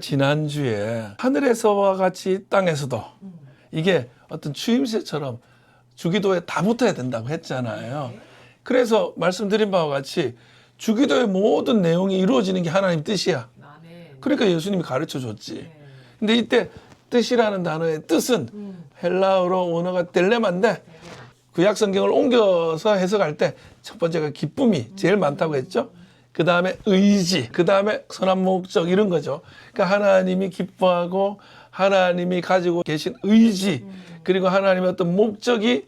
지난주에 하늘에서와 같이 땅에서도 이게 어떤 추임새처럼 주기도에 다 붙어야 된다고 했잖아요. 그래서 말씀드린 바와 같이 주기도의 모든 내용이 이루어지는 게 하나님 뜻이야. 그러니까 예수님이 가르쳐 줬지. 네. 근데 이때 뜻이라는 단어의 뜻은 음. 헬라어로 원어가 텔레마인데 구약 성경을 옮겨서 해석할 때 첫 번째가 기쁨이 제일 많다고 했죠. 그 다음에 의지, 그 다음에 선한 목적 이런 거죠. 그러니까 하나님이 기뻐하고 하나님이 가지고 계신 의지 그리고 하나님의 어떤 목적이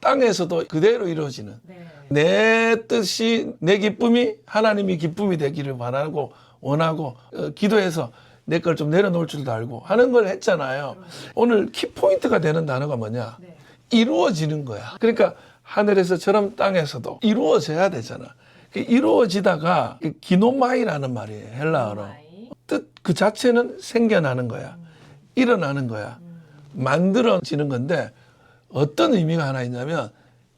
땅에서도 그대로 이루어지는 네. 내 뜻이 내 기쁨이 하나님이 기쁨이 되기를 바라고 원하고 어, 기도해서 내 걸 좀 내려놓을 줄도 알고 하는 걸 했잖아요. 오늘 키포인트가 되는 단어가 뭐냐? 네. 이루어지는 거야. 그러니까 하늘에서처럼 땅에서도 이루어져야 되잖아. 그 이루어지다가 그 기노마이라는 말이에요. 헬라어로. 뜻 그 자체는 생겨나는 거야. 일어나는 거야. 만들어지는 건데 어떤 의미가 하나 있냐면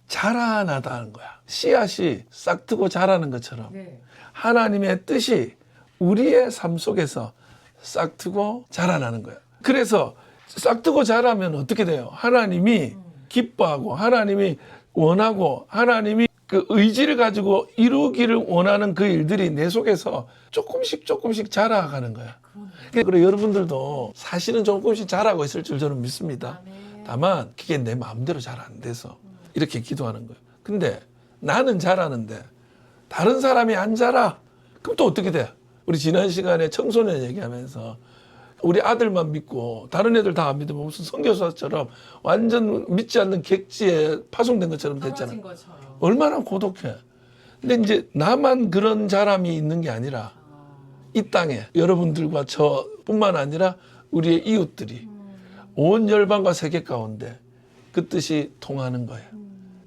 자라나다는 거야. 씨앗이 싹트고 자라는 것처럼 네. 하나님의 뜻이 우리의 삶 속에서 싹트고 자라나는 거야. 그래서 싹트고 자라면 어떻게 돼요? 하나님이 기뻐하고 하나님이 원하고 하나님이 그 의지를 가지고 이루기를 원하는 그 일들이 내 속에서 조금씩 조금씩 자라가는 거야. 그리고 여러분들도 사실은 조금씩 자라고 있을 줄 저는 믿습니다. 아, 네. 다만 그게 내 마음대로 잘 안 돼서 이렇게 기도하는 거예요. 근데 나는 잘하는데 다른 사람이 안 자라. 그럼 또 어떻게 돼? 우리 지난 시간에 청소년 얘기하면서 우리 아들만 믿고 다른 애들 다 안 믿으면 무슨 선교사처럼 완전 믿지 않는 객지에 파송된 것처럼 됐잖아. 것처럼. 얼마나 고독해. 근데 이제 나만 그런 자람이 있는 게 아니라 아, 이 땅에 여러분들과 저뿐만 아니라 우리의 이웃들이 온 열방과 세계 가운데 그 뜻이 통하는 거예요.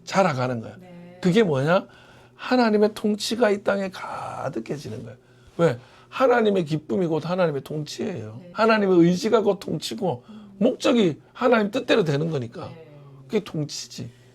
자라가는 거예요. 네. 그게 뭐냐? 하나님의 통치가 이 땅에 가득해지는 거예요. 왜? 하나님의 기쁨이 곧 하나님의 통치예요. 네. 하나님의 의지가 곧 통치고 목적이 하나님 뜻대로 되는 거니까 네. 그게 통치지.